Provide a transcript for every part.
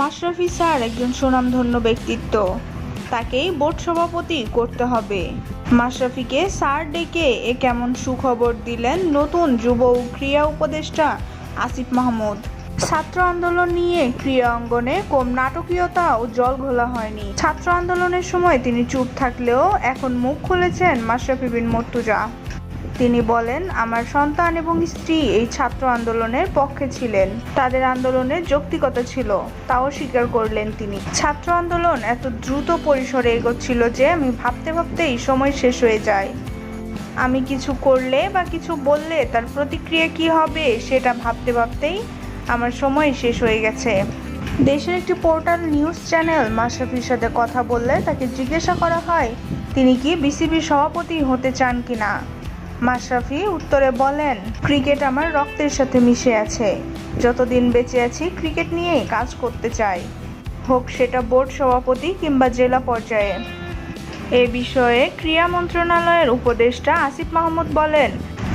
Mashrafe sir একজন সুনামধন্য ব্যক্তিত্ব। তাকেই বোর্ড সভাপতি করতে হবে। মাশরাফিকে স্যার ডেকে এ কেমন সুখবর দিলেন নতুন যুব ও ক্রীড়া উপদেষ্টা আসিফ মাহমুদ। ছাত্র আন্দোলন নিয়ে ক্রীড়া অঙ্গনে কম নাটকীয়তা ও জল ঘোলা হয়নি। ছাত্র আন্দোলনের সময় তিনি চুপ থাকলেও এখন মুখ খুলেছেন মাশরাফি বিন মর্তুজা। তিনি বলেন, আমার সন্তান এবং স্ত্রী এই ছাত্র আন্দোলনের পক্ষে ছিলেন। তাদের আন্দোলনের যৌক্তিকতা ছিল। তাও স্বীকার করলেন তিনি। ছাত্র আন্দোলন এত দ্রুত পরিসরে এগোচ্ছিল যে আমি ভাবতে ভাবতেই সময় শেষ হয়ে যায়। আমি কিছু করলে বা কিছু বললে তার প্রতিক্রিয়া কি হবে সেটা ভাবতে ভাবতেই আমার সময় শেষ হয়ে গেছে। দেশের একটি পোর্টাল নিউজ চ্যানেল মাশরাফির সাথে কথা বললে তাকে জিজ্ঞাসা করা হয়, তিনি কি বিসিবি সভাপতি হতে চান কিনা? মাশরাফি উত্তরে বলেন, ক্রিকেট আমার রক্তের সাথে মিশে আছে। যতদিন বেঁচে আছি, ক্রিকেট নিয়েই কাজ করতে চাই। হোক সেটা বোর্ড সভাপতি কিংবা জেলা পর্যায়ে। এ বিষয়ে ক্রীড়া মন্ত্রণালয়ের উপদেষ্টা আসিফ মাহমুদ বলেন,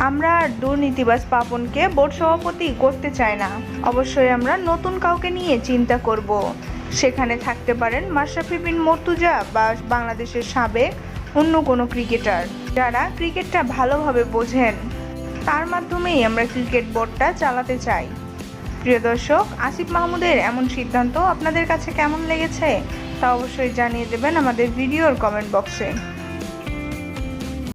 আমরা আর দুর্নীতিবাজ পাপনকে বোর্ড সভাপতি করতে চাই না। অবশ্যই আমরা নতুন কাউকে নিয়ে চিন্তা করব। সেখানে থাকতে পারেন মাশরাফি বিন মর্তুজা বা বাংলাদেশের সাবেক অন্য কোনো ক্রিকেটার যারা ক্রিকেটটা ভালোভাবে বোঝেন। তার মাধ্যমেই আমরা ক্রিকেট বোর্ডটা চালাতে চাই। প্রিয় দর্শক, আসিফ মাহমুদের এমন সিদ্ধান্ত আপনাদের কাছে কেমন লেগেছে? তা অবশ্যই জানিয়ে দেবেন আমাদের ভিডিওর কমেন্ট বক্সে।